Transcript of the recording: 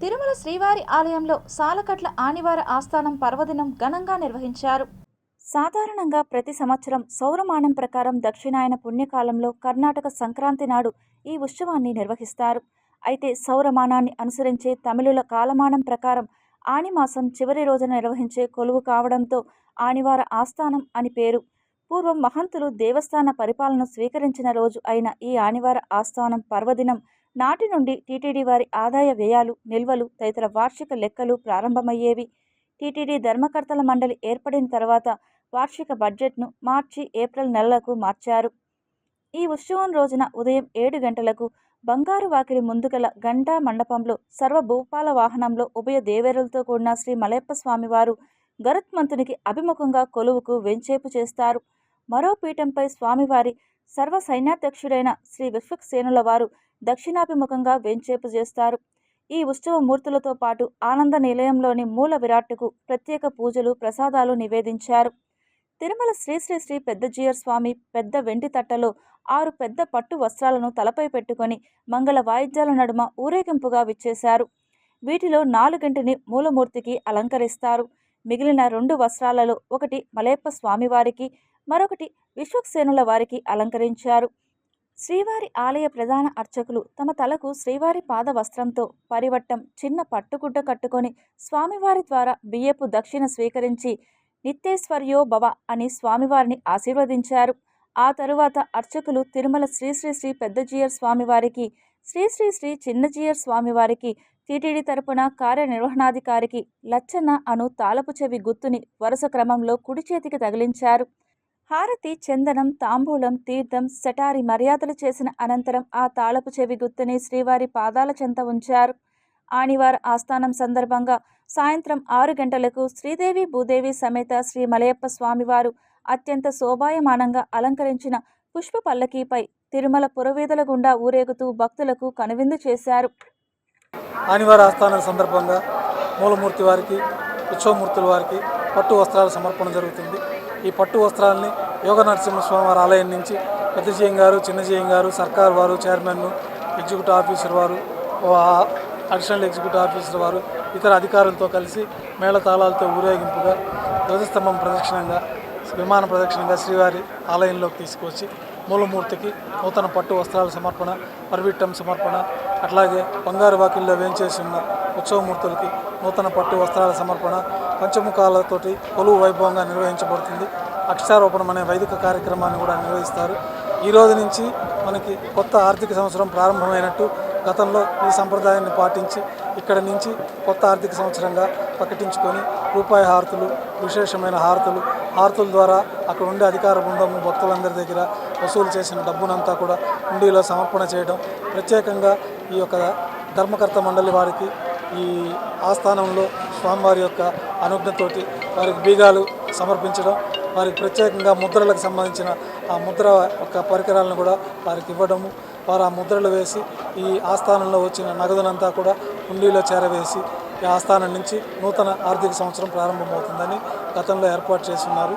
తిరుమల శ్రీవారి ఆలయంలో సాలకట్ల ఆనివార ఆస్థానం పర్వదినం ఘనంగా నిర్వహించారు. సాధారణంగా ప్రతి సంవత్సరం సౌరమానం ప్రకారం దక్షిణాయన పుణ్యకాలంలో కర్ణాటక సంక్రాంతి నాడు ఈ ఉత్సవాన్ని నిర్వహిస్తారు. అయితే సౌరమానాన్ని అనుసరించే తమిళుల కాలమానం ప్రకారం ఆనిమాసం చివరి రోజున నిర్వహించే కొలువు కావడంతో ఆనివార ఆస్థానం అని పేరు. పూర్వం మహంతులు దేవస్థాన పరిపాలన స్వీకరించిన రోజు అయిన ఈ ఆనివార ఆస్థానం పర్వదినం నాటి నుండి టీటీడీ వారి ఆదాయ వ్యయాలు నిల్వలు తదితర వార్షిక లెక్కలు ప్రారంభమయ్యేవి. టీటీడీ ధర్మకర్తల మండలి ఏర్పడిన తర్వాత వార్షిక బడ్జెట్ను మార్చి ఏప్రిల్ నెలలకు మార్చారు. ఈ ఉత్సవం రోజున ఉదయం ఏడు గంటలకు బంగారు వాకిలి ముందుగల గంటా మండపంలో సర్వభూపాల వాహనంలో ఉభయ దేవేరులతో కూడిన శ్రీ మలయప్ప స్వామివారు గరుత్మంతునికి అభిముఖంగా కొలువుకు వెంచేపు చేస్తారు. మరో పీఠంపై స్వామివారి సర్వ సైన్యాధ్యక్షుడైన శ్రీ విశ్వక్సేనుల వారు దక్షిణాభిముఖంగా వెంచేపు చేస్తారు. ఈ ఉత్సవ మూర్తులతో పాటు ఆనంద నిలయంలోని మూల విరాట్టుకు ప్రత్యేక పూజలు ప్రసాదాలు నివేదించారు. తిరుమల శ్రీ శ్రీ పెద్దజీయర్ స్వామి పెద్ద వెండి తట్టలో ఆరు పెద్ద పట్టు వస్త్రాలను తలపై పెట్టుకొని మంగళ వాయిద్యాల నడుమ ఊరేగింపుగా విచ్చేశారు. వీటిలో నాలుగింటిని మూలమూర్తికి అలంకరిస్తారు. మిగిలిన రెండు వస్త్రాలలో ఒకటి మలయప్ప స్వామివారికి మరొకటి విశ్వక్సేనుల వారికి అలంకరించారు. శ్రీవారి ఆలయ ప్రధాన అర్చకులు తమ తలకు శ్రీవారి పాద వస్త్రంతో పరివట్టం చిన్న పట్టుగుడ్డ కట్టుకొని స్వామివారి ద్వారా బియ్యపు దక్షిణ స్వీకరించి నిత్యేశ్వర్యో భవ అని స్వామివారిని ఆశీర్వదించారు. ఆ తరువాత అర్చకులు తిరుమల శ్రీ శ్రీ శ్రీ పెద్దజీయర్ స్వామివారికి శ్రీ శ్రీ శ్రీ చిన్నజీయర్ స్వామివారికి టీటీడీ తరపున కార్యనిర్వహణాధికారికి లచ్చన్న అను తాళపు చెవి గుర్తుని వరుస క్రమంలో కుడి చేతికి తగిలించారు. హారతి చందనం తాంబూలం తీర్థం సెటారి మర్యాదలు చేసిన అనంతరం ఆ తాళపు చెవి గుర్తుని శ్రీవారి పాదాల చెంత ఉంచారు. ఆనివార ఆస్థానం సందర్భంగా సాయంత్రం ఆరు గంటలకు శ్రీదేవి భూదేవి సమేత శ్రీ మలయప్ప స్వామివారు అత్యంత శోభాయమానంగా అలంకరించిన పుష్ప పల్లకీపై తిరుమల పురవీధుల గుండా ఊరేగుతూ భక్తులకు కనువిందు చేశారు. ఆనివార ఆస్థానం సందర్భంగా మూలమూర్తి వారికి ఉత్సవమూర్తుల వారికి పట్టు వస్త్రాల సమర్పణ జరుగుతుంది. ఈ పట్టు వస్త్రాలని యోగ నరసింహస్వామి వారి ఆలయం నుంచి పెద్దజీయం గారు చిన్నజీయం గారు సర్కార్ వారు చైర్మన్ ఎగ్జిక్యూటివ్ ఆఫీసర్ వారు అడిషనల్ ఎగ్జిక్యూటివ్ ఆఫీసర్ వారు ఇతర అధికారులతో కలిసి మేళతాళాలతో ఊరేగింపుగా ధ్వజస్తంభం ప్రదక్షిణంగా విమాన ప్రదక్షిణంగా శ్రీవారి ఆలయంలోకి తీసుకువచ్చి మూలమూర్తికి నూతన పట్టు వస్త్రాల సమర్పణ పరివిట్టం సమర్పణ అట్లాగే బంగారు వాకిల్లో వేయించేసి ఉన్న ఉత్సవమూర్తులకి నూతన పట్టు వస్త్రాల సమర్పణ పంచముఖాలతోటి కొలువు వైభవంగా నిర్వహించబడుతుంది. అక్షరారోపణం అనే వైదిక కార్యక్రమాన్ని కూడా నిర్వహిస్తారు. ఈ రోజు నుంచి మనకి కొత్త ఆర్థిక సంవత్సరం ప్రారంభమైనట్టు గతంలో ఈ సంప్రదాయాన్ని పాటించి ఇక్కడ నుంచి కొత్త ఆర్థిక సంవత్సరంగా ప్రకటించుకొని రూపాయి హారతులు విశేషమైన హారతులు హారతుల ద్వారా అక్కడ ఉండే అధికార బృందము భక్తులందరి దగ్గర వసూలు చేసిన డబ్బునంతా కూడా హుండీలో సమర్పణ చేయడం ప్రత్యేకంగా ఈ యొక్క ధర్మకర్త మండలి వారికి ఈ ఆస్థానంలో స్వామివారి యొక్క అనుజ్ఞతోటి వారికి బీగాలు సమర్పించడం వారికి ప్రత్యేకంగా ముద్రలకు సంబంధించిన ఆ ముద్ర యొక్క పరికరాలను కూడా వారికి ఇవ్వడము వారు ఆ ముద్రలు వేసి ఈ ఆస్థానంలో వచ్చిన నగదునంతా కూడా హుండీలో చేరవేసి ఈ ఆస్థానం నుంచి నూతన ఆర్థిక సంవత్సరం ప్రారంభమవుతుందని గతంలో ఏర్పాటు చేస్తున్నారు